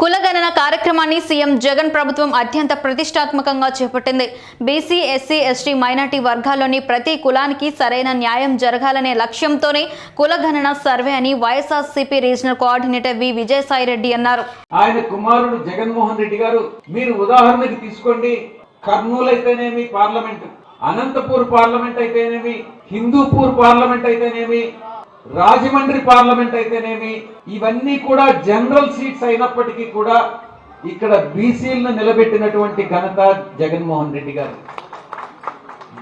కులగణన కార్యక్రమాన్ని సీఎం జగన్ ప్రభుత్వం అత్యంత ప్రతిష్టాత్మకంగా చేపట్టింది. బీసీ ఎస్సీ ఎస్టీ మైనార్టీ వర్గాల్లోని ప్రతి కులానికి సరైన న్యాయం జరగాలనే లక్ష్యంతోనే కులగణన సర్వే అని YSRCP regional coordinator V. Vijayasai Reddy అన్నారు. ఆయన కుమారుడు జగన్మోహన్ రెడ్డి గారు మీరు ఉదాహరణకి తీసుకోండి. కర్నూలు అయితేనేమి పార్లమెంట్ అనంతపూర్ పార్లమెంట్ అయితేనేమి హిందూపూర్ పార్లమెంట్ అయితేనేమి రాజమండ్రి పార్లమెంట్ అయితేనేమి ఇవన్నీ కూడా జనరల్ సీట్స్ అయినప్పటికీ కూడా ఇక్కడ బీసీలను నిలబెట్టినటువంటి ఘనత జగన్మోహన్ రెడ్డి గారు.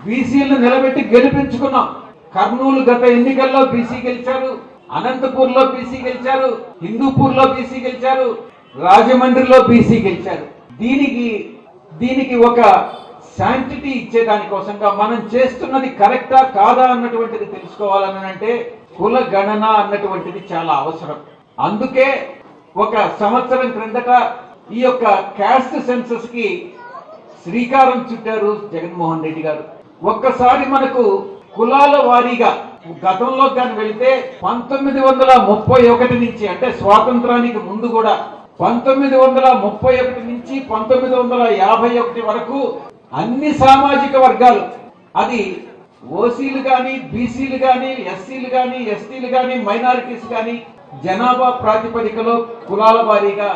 బీసీలను నిలబెట్టి గెలిపించుకున్నాం. కర్నూలు గత ఎన్నికల్లో బీసీ గెలిచారు అనంతపూర్లో బీసీ గెలిచారు హిందూపూర్లో బీసీ గెలిచారు రాజమండ్రిలో బీసీ గెలిచారు. దీనికి దీనికి ఒక శాంటిటీ ఇచ్చేదానికోసంగా మనం చేస్తున్నది కరెక్టా కాదా అన్నటువంటిది తెలుసుకోవాలని అంటే కుల గణన అన్నటువంటిది చాలా అవసరం. అందుకే ఒక సంవత్సరం క్రిందట ఈ యొక్క క్యాస్ట్ సెన్సస్కి శ్రీకారం చుట్టారు జగన్మోహన్ రెడ్డి గారు. ఒక్కసారి మనకు కులాల వారీగా గతంలో కానీ వెళితే పంతొమ్మిది వందల ముప్పై ఒకటి నుంచి అంటే స్వాతంత్రానికి ముందు కూడా పంతొమ్మిది వందల ముప్పై ఒకటి నుంచి పంతొమ్మిది వందల యాభై ఒకటి వరకు అన్ని సామాజిక వర్గాలు అది ఓసీలు కానీ బీసీలు కానీ ఎస్సీలు కానీ ఎస్టీలు కానీ మైనారిటీస్ కానీ జనాభా ప్రాతిపదికలో కులాల వారీగా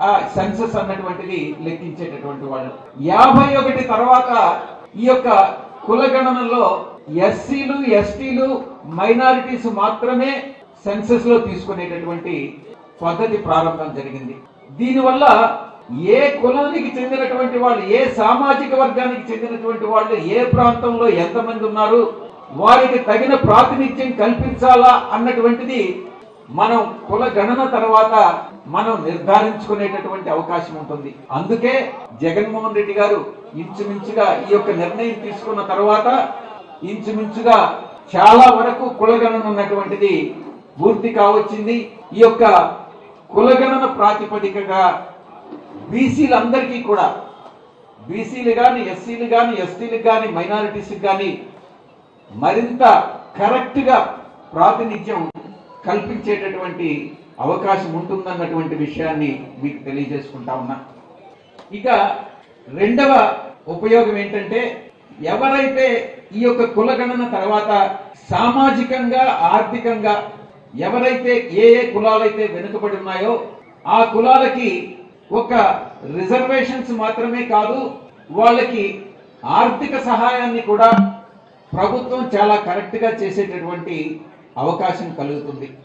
ఆ సెన్సస్ అన్నటువంటిది లెక్కించేటటువంటి వాళ్ళు. యాభై ఒకటి తర్వాత ఈ యొక్క కులగణనలో ఎస్సీలు ఎస్టీలు మైనారిటీస్ మాత్రమే సెన్సస్లో తీసుకునేటటువంటి పద్ధతి ప్రారంభం జరిగింది. దీనివల్ల ఏ కులానికి చెందినటువంటి వాళ్ళు ఏ సామాజిక వర్గానికి చెందినటువంటి వాళ్ళు ఏ ప్రాంతంలో ఎంతమంది ఉన్నారు వారికి తగిన ప్రాతినిధ్యం కల్పించాలా అన్నటువంటిది మనం కుల గణన తర్వాత మనం నిర్ధారించుకునేటటువంటి అవకాశం ఉంటుంది. అందుకే జగన్మోహన్ రెడ్డి గారు ఇంచుమించుగా ఈ యొక్క నిర్ణయం తీసుకున్న తర్వాత ఇంచుమించుగా చాలా వరకు కులగణన ఉన్నటువంటిది పూర్తి కావచ్చింది. ఈ యొక్క కులగణన ప్రాతిపదికగా బీసీలందరికీ కూడా బీసీలు కానీ ఎస్సీలు కానీ ఎస్టీలు కానీ మైనారిటీస్కి కానీ మరింత కరెక్ట్గా ప్రాతినిధ్యం కల్పించేటటువంటి అవకాశం ఉంటుందన్నటువంటి విషయాన్ని మీకు తెలియజేసుకుంటా ఉన్నా. ఇక రెండవ ఉపయోగం ఏంటంటే ఎవరైతే ఈ యొక్క కులగణన తర్వాత సామాజికంగా ఆర్థికంగా ఎవరైతే ఏ ఏ కులాలైతే వెనుకబడి ఉన్నాయో ఆ కులాలకి ఒక రిజర్వేషన్స్ మాత్రమే కాదు వాళ్ళకి ఆర్థిక సహాయాన్ని కూడా ప్రభుత్వం చాలా కరెక్ట్గా చేసేటటువంటి అవకాశం కలుగుతుంది.